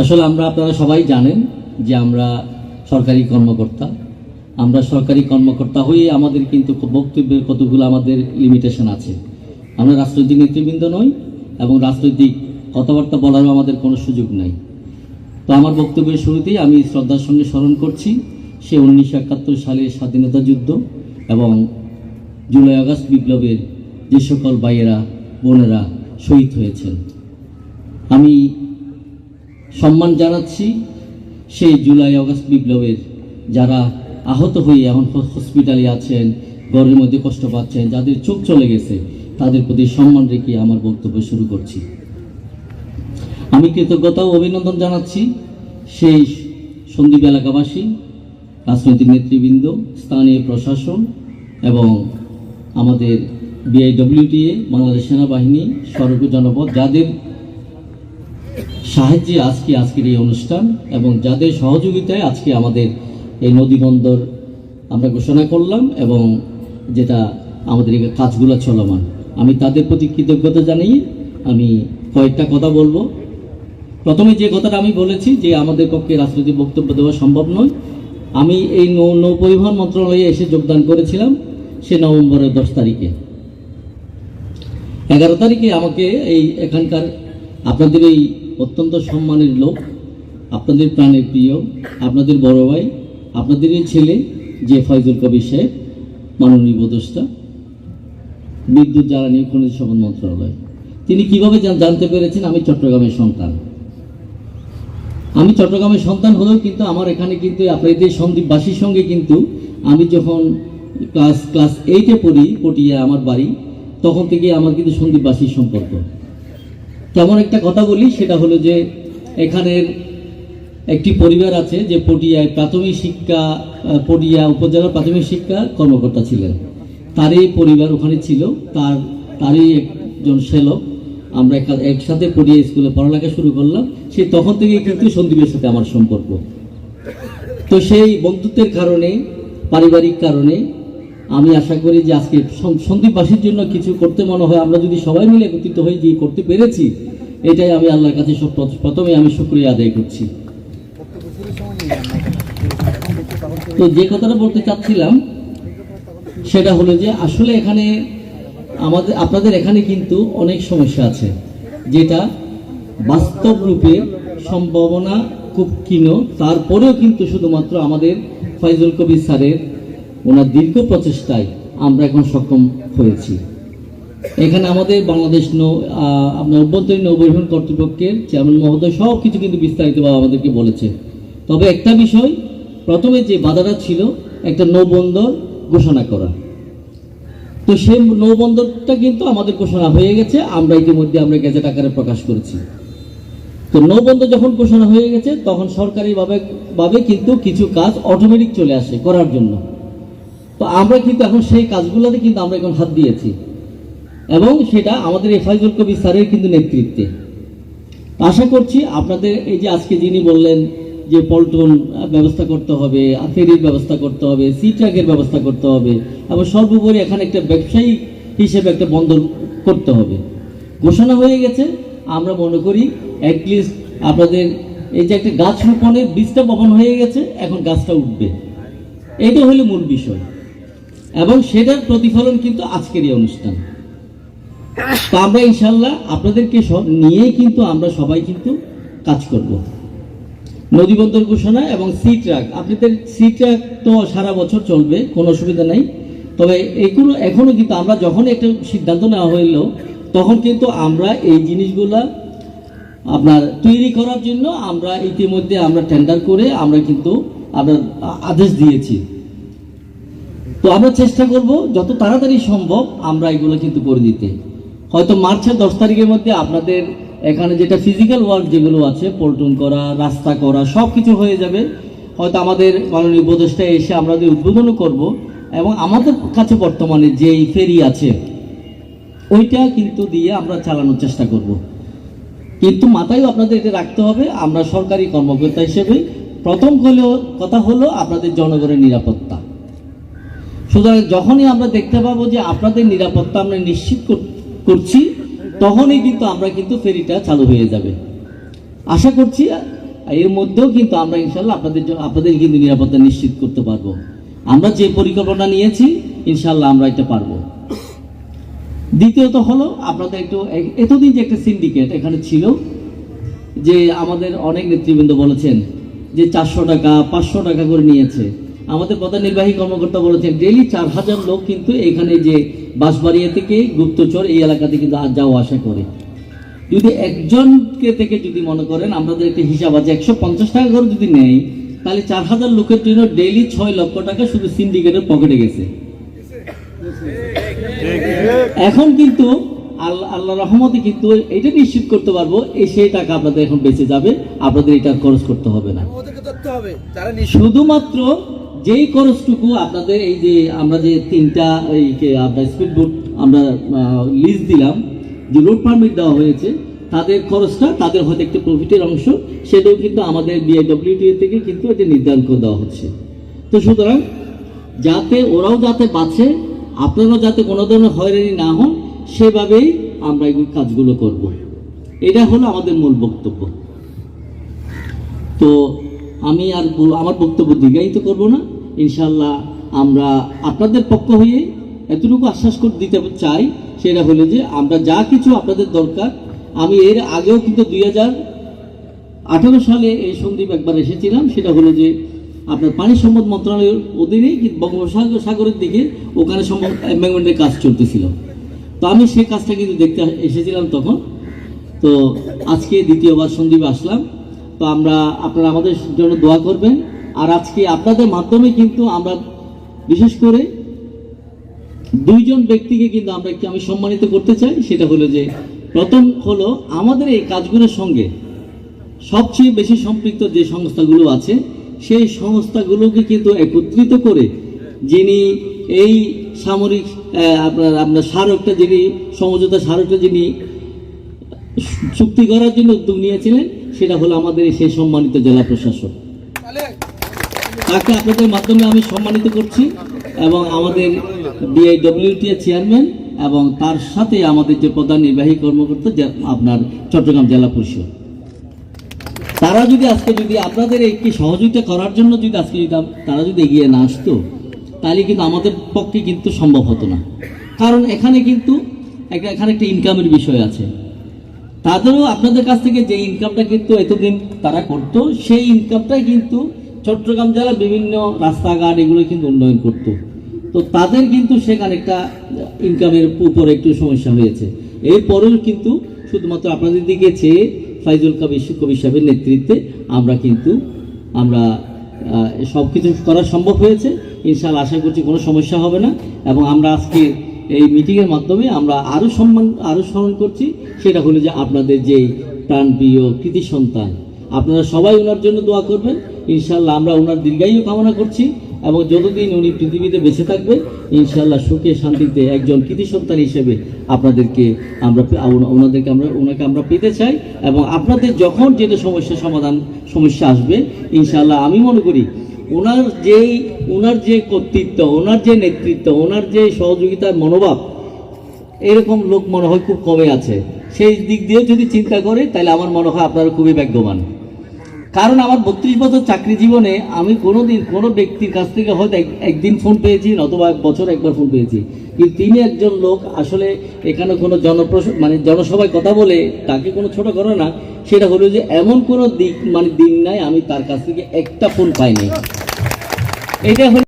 আসলে আমরা আপনারা সবাই জানেন যে আমরা সরকারি কর্মকর্তা। আমরা সরকারি কর্মকর্তা হয়ে আমাদের কিন্তু বক্তব্যের কতগুলো আমাদের লিমিটেশন আছে। আমরা রাজনৈতিক নেতৃবৃন্দ নই এবং রাজনৈতিক কথাবার্তা বলারও আমাদের কোনো সুযোগ নাই। তো আমার বক্তব্যের শুরুতেই আমি শ্রদ্ধার সঙ্গে স্মরণ করছি, সে উনিশশো একাত্তর সালের স্বাধীনতা যুদ্ধ এবং জুলাই আগস্ট বিপ্লবের যে সকল ভাইয়েরা, বোনেরা শহীদ হয়েছেন। আমি সম্মান জানাচ্ছি সেই জুলাই আগস্ট বিপ্লবের যারা আহত হয়ে এখন হসপিটালে আছেন, ঘরের মধ্যে কষ্ট পাচ্ছেন, যাদের চোখ চলে গেছে, তাদের প্রতি সম্মান রেখে আমার বক্তব্য শুরু করছি। আমি কৃতজ্ঞতা ও অভিনন্দন জানাচ্ছি সেই সন্দীপ এলাকাবাসী, রাজনৈতিক নেতৃবৃন্দ, স্থানীয় প্রশাসন এবং আমাদের বিআইডব্লিউটিএ বাংলাদেশ সেনাবাহিনী, সড়ক জনপদ, যাদের সাহায্যে আজকে আজকের এই অনুষ্ঠান এবং যাদের সহযোগিতায় আজকে আমাদের এই নদী বন্দর আমরা ঘোষণা করলাম এবং যেটা আমাদের এই কাজগুলো চলমান। আমি তাদের প্রতি কৃতজ্ঞতা জানিয়ে আমি কয়েকটা কথা বলব। প্রথমে যে কথাটা আমি বলেছি যে আমাদের পক্ষে রাজনৈতিক বক্তব্য দেওয়া সম্ভব নয়। আমি এই নৌ নৌ পরিবহন মন্ত্রণালয়ে এসে যোগদান করেছিলাম সে নভেম্বরের দশ তারিখে। এগারো তারিখে আমাকে এই এখানকার আপনাদের এই অত্যন্ত সম্মানের লোক। আপনাদের প্রাণের প্রিয়, আপনাদের বড় ভাই, আপনাদের এই ছেলে, যে ফয়জুল কবির সাহেব, মাননীয় উপদেষ্টা, বিদ্যুৎ জ্বালানি খনিজ সম্পদ মন্ত্রণালয়। তিনি কীভাবে জানতে পেরেছেন, আমি চট্টগ্রামের সন্তান। আমি চট্টগ্রামের সন্তান হলেও কিন্তু আমার এখানে কিন্তু আপনাদের সন্দীপবাসীর সঙ্গে কিন্তু আমি যখন ক্লাস ক্লাস এইটে পড়ি, পটিয়া, আমার বাড়ি, তখন থেকে আমার কিন্তু সন্দীপবাসীর সম্পর্ক। তেমন একটা কথা বলি, সেটা হলো যে এখানের একটি পরিবার আছে যে পটিয়ায় প্রাথমিক শিক্ষা পটিয়া উপজেলার প্রাথমিক শিক্ষা কর্মকর্তা ছিলেন। তারই পরিবার ওখানে ছিল, তার, তারই একজন সেলক। আমরা একা- একসাথে পটিয়া স্কুলে পড়ালেখা শুরু করলাম। সে তখন থেকেই কিন্তু সন্দীপের সাথে আমার সম্পর্ক। তো সেই বন্ধুত্বের কারণে, পারিবারিক কারণে আমি আশা করি যে আজকে সন- সন্দীপবাসীর জন্য কিছু করতে মনে হয়। আমরা যদি সবাই মিলে একত্রিত হয়ে যে করতে পেরেছি, এটাই আমি আল্লাহর কাছে সব প্রথমে আমি শুক্রিয়া আদায় করছি। তো যে কথাটা বলতে চাচ্ছিলাম, সেটা হলো যে আসলে এখানে আমাদের আপনাদের এখানে কিন্তু অনেক সমস্যা আছে, যেটা বাস্তব রূপে সম্ভাবনা খুব ক্ষীণ। তারপরেও কিন্তু শুধুমাত্র আমাদের ফয়জুল কবির স্যারের ওনার দীর্ঘ প্রচেষ্টায় আমরা এখন সক্ষম হয়েছি। এখানে আমাদের বাংলাদেশ নৌ আপনার অভ্যন্তরীণ নৌপরিবহন কর্তৃপক্ষের চেয়ারম্যান মহোদয় সব কিছু কিন্তু বিস্তারিতভাবে আমাদেরকে বলেছে। তবে একটা বিষয়, প্রথমে যে বাধাটা ছিল, একটা নৌবন্দর ঘোষণা করা। তো সেই নৌবন্দরটা কিন্তু আমাদের ঘোষণা হয়ে গেছে, আমরা ইতিমধ্যে আমরা গেজেট আকারে প্রকাশ করেছি। তো নৌবন্দর যখন ঘোষণা হয়ে গেছে, তখন সরকারিভাবে, ভাবে কিন্তু কিছু কাজ অটোমেটিক চলে আসে করার জন্য। তো আমরা কিন্তু এখন সেই কাজগুলোতে কিন্তু আমরা এখন হাত দিয়েছি। এবং সেটা আমাদের এই ফয়জুল কবির স্যারের কিন্তু নেতৃত্বে। আশা করছি আপনাদের এই যে আজকে যিনি বললেন যে পল্টন ব্যবস্থা করতে হবে ফেরির ব্যবস্থা করতে হবে সি ট্রাকের ব্যবস্থা করতে হবে, এবং সর্বোপরি এখানে একটা ব্যবসায়ী হিসেবে একটা বন্দর করতে হবে। ঘোষণা হয়ে গেছে, আমরা মনে করি অ্যাটলিস্ট আপনাদের এই যে একটা গাছ রোপণের বীজটা বপন হয়ে গেছে, এখন গাছটা উঠবে। এটা হলো মূল বিষয়। এবং সেটার প্রতিফলন কিন্তু আজকের এই অনুষ্ঠান। তো আমরা ইনশাল্লাহ আপনাদেরকে নিয়েই কিন্তু আমরা সবাই কিন্তু কাজ করব। নদীবন্দর ঘোষণা এবং সি ট্রাক। আপনাদের সি ট্রাক তো সারা বছর চলবে, কোনো অসুবিধা নাই। তবে এগুলো এখনও কিন্তু আমরা যখন একটা সিদ্ধান্ত নেওয়া হইল, তখন কিন্তু আমরা এই জিনিসগুলা আপনার তৈরি করার জন্য আমরা ইতিমধ্যে আমরা টেন্ডার করে আমরা কিন্তু আমরা আদেশ দিয়েছি। তো আমরা চেষ্টা করব, যত তাড়াতাড়ি সম্ভব আমরা এগুলো কিন্তু করে দিতে। হয়তো মার্চের দশ তারিখের মধ্যে আপনাদের এখানে যেটা ফিজিক্যাল ওয়ার্ক যেগুলো আছে, পল্টন করা, রাস্তা করা সব কিছু হয়ে যাবে। হয়তো আমাদের মাননীয় উপদেষ্টা এসে আমরা উদ্বোধনও করব এবং আমাদের কাছে বর্তমানে যেই ফেরি আছে, ওইটা কিন্তু দিয়ে আমরা চালানোর চেষ্টা করব। কিন্তু মাথায় আপনাদের এটা রাখতে হবে, আমরা সরকারি কর্মকর্তা হিসেবে প্রথম হলেও কথা হলো আপনাদের জনগণের নিরাপত্তা। সুতরাং যখনই আমরা দেখতে পাবো যে আপনাদের নিরাপত্তা আমরা নিশ্চিত করছি, তখনই কিন্তু আমরা কিন্তু ফেরিটা চালু হয়ে যাবে। আশা করছি, এর মধ্যেও কিন্তু আমরা ইনশাল্লাহ আপনাদের জন্য আপনাদের কিন্তু নিরাপত্তা নিশ্চিত করতে পারব। আমরা যে পরিকল্পনা নিয়েছি, ইনশাল্লাহ আমরা এটা পারব। দ্বিতীয়ত হলো, আপনাদের একটু এতদিন যে একটা সিন্ডিকেট এখানে ছিল, যে আমাদের অনেক নেতৃবৃন্দ বলেছেন যে চারশো টাকা, পাঁচশো টাকা করে নিয়েছে। আমাদের প্রধান নির্বাহী কর্মকর্তা বলেছেন ডেলি চার হাজার লোক কিন্তু এখানে যে বাঁশবাড়িয়া থেকে গুপ্তচর এই এলাকাতে কিন্তু আজ যাওয়া আসা করে। যদি একজনকে থেকে যদি মনে করেন আমাদের একটা হিসাব আছে একশো পঞ্চাশ টাকা করে যদি নেই তাহলে চার হাজার লোকের জন্য ডেইলি ছয় লক্ষ টাকা শুধু সিন্ডিকেটের পকেটে গেছে। এখন কিন্তু আল্লাহ আল্লাহ রহমতে কিন্তু এটা নিশ্চিত করতে পারব এই সেই টাকা আপনাদের এখন বেঁচে যাবে আপনাদের এটা খরচ করতে হবে না। শুধুমাত্র যেই খরচটুকু আপনাদের এই যে আমরা যে তিনটা এই আপনার স্পিড বোট আমরা লিজ দিলাম, যে রোড পারমিট দেওয়া হয়েছে, তাদের খরচটা তাদের হয়তো একটা প্রফিটের অংশ, সেটাও কিন্তু আমাদের বিআইডব্লিউটি থেকে কিন্তু এটা নির্ধারণ করে দেওয়া হচ্ছে। তো সুতরাং, যাতে ওরাও যাতে বাঁচে, আপনারাও যাতে কোনো ধরনের হয়রানি না হন, সেভাবেই আমরা এই কাজগুলো করব। এটা হলো আমাদের মূল বক্তব্য। তো আমি আর আমার বক্তব্য দীর্ঘায়িত করব না। ইনশাল্লাহ আমরা আপনাদের পক্ষ হয়ে এতটুকু আশ্বাস করে দিতে চাই, সেটা হলো যে আমরা যা কিছু আপনাদের দরকার, আমি এর আগেও কিন্তু দুই আঠারো সালে এই সন্দীপ একবার এসেছিলাম, সেটা হলো যে আপনার পানি সম্পদ মন্ত্রণালয়ের অধীনে বঙ্গোপসাগর সাগরের দিকে ওখানে এম্বাঙ্কমেন্টের কাজ চলতেছিল। তো আমি সেই কাজটা কিন্তু দেখতে এসেছিলাম তখন। তো আজকে দ্বিতীয়বার সন্দীপে আসলাম। তো আমরা আপনারা আমাদের জন্য দোয়া করবেন। আর আজকে আপনাদের মাধ্যমে কিন্তু আমরা, বিশেষ করে দুইজন ব্যক্তিকে কিন্তু আমরা একটু আমি সম্মানিত করতে চাই, সেটা হলো যে প্রথম হলো আমাদের এই কাজগুলোর সঙ্গে সবচেয়ে বেশি সম্পৃক্ত যে সংস্থাগুলো আছে, সেই সংস্থাগুলোকে কিন্তু একত্রিত করে যিনি এই সামরিক আপনার আপনার স্মারকটা যিনি, সমঝোতা স্মারকটা যিনি চুক্তি করার জন্য উদ্যোগ নিয়েছিলেন, সেটা হলো আমাদের সেই সম্মানিত জেলা প্রশাসক। তাকে আপনাদের মাধ্যমে আমি সম্মানিত করছি এবং আমাদের বিআইডব্লিউটি চেয়ারম্যান এবং তার সাথে আমাদের যে প্রধান নির্বাহী কর্মকর্তা আপনার চট্টগ্রাম জেলা পরিষদ। তারা যদি আজকে যদি আপনাদের একটি সহযোগিতা করার জন্য যদি আজকে যদি তারা যদি এগিয়ে না আসতো, তাহলে কিন্তু আমাদের পক্ষে কিন্তু সম্ভব হতো না। কারণ এখানে কিন্তু একটা এখানে একটা ইনকামের বিষয় আছে। তাদেরও আপনাদের কাছ থেকে যে ইনকামটা কিন্তু এতদিন তারা করতো, সেই ইনকামটাই কিন্তু চট্টগ্রাম জেলার বিভিন্ন রাস্তাঘাট এগুলো কিন্তু উন্নয়ন করতো। তো তাদের কিন্তু সেখানে একটা ইনকামের উপর একটু সমস্যা হয়েছে। এরপরেও কিন্তু শুধুমাত্র আপনাদের দিকে চেয়ে ফাইজুল কবি কবি সাহেবের নেতৃত্বে আমরা কিন্তু, আমরা সব কিছু করা সম্ভব হয়েছে। ইনশাআল্লাহ আশা করছি কোনো সমস্যা হবে না এবং আমরা আজকে এই মিটিংয়ের মাধ্যমে আমরা আরও সম্মান আরও স্মরণ করছি। সেটা হলো যে আপনাদের যে প্রাণপ্রিয় কৃতি সন্তান আপনারা সবাই ওনার জন্য দোয়া করবেন। ইনশাল্লাহ আমরা ওনার দীর্ঘায়ু কামনা করছি এবং যতদিন উনি পৃথিবীতে বেঁচে থাকবেন ইনশাল্লাহ সুখে শান্তিতে একজন কৃতি সন্তান হিসেবে আপনাদেরকে আমরা ওনাদেরকে আমরা ওনাকে আমরা পেতে চাই এবং আপনাদের যখন যেটা সমস্যার সমাধান, সমস্যা আসবে ইনশাল্লাহ আমি মনে করি ওনার যেই ওনার যে কর্তৃত্ব, ওনার যে নেতৃত্ব, ওনার যে সহযোগিতার মনোভাব, এরকম লোক মনে হয় খুব কমে আছে। সেই দিক দিয়ে যদি চিন্তা করে, তাহলে আমার মনে হয় আপনারা খুবই ভাগ্যবান। কারণ আমার বত্রিশ বছর চাকরি জীবনে আমি কোনো দিন কোনো ব্যক্তির কাছ থেকে হয়তো এক- একদিন ফোন পেয়েছি অথবা এক বছর একবার ফোন পেয়েছি। কিন্তু তিনি একজন লোক আসলে এখানে কোনো জনপ্রস মানে জনসভায় কথা বলে তাকে কোনো ছোট করে না, সেটা হলো যে এমন কোনো দিক মানে দিন নাই আমি তার কাছ থেকে একটা ফোন পাইনি। এটা হলো